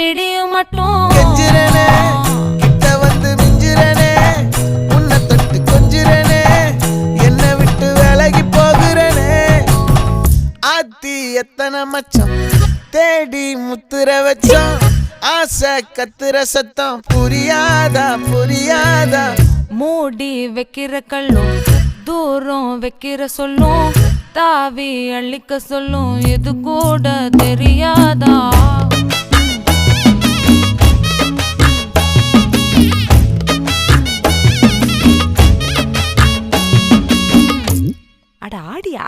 பிடியும் மட்டும் கெஞ்சுறனே கிட்ட வந்து மிஞ்சுறனே உன்னை தொட்டு கொஞ்சுறனே என்னை விட்டு விலகி போகிறனே. ஆத்தி எத்தனை மச்சம் தேடி முத்துற வச்சோம். ஆசை கத்துற சத்தம் புரியாதா புரியாதா. மூடி வைக்கிற கல்லும் தூரம் வைக்கிற சொல்லும் தாவி அள்ளிக்க சொல்லும் இது கூட தெரியாதா? அட ஆடியா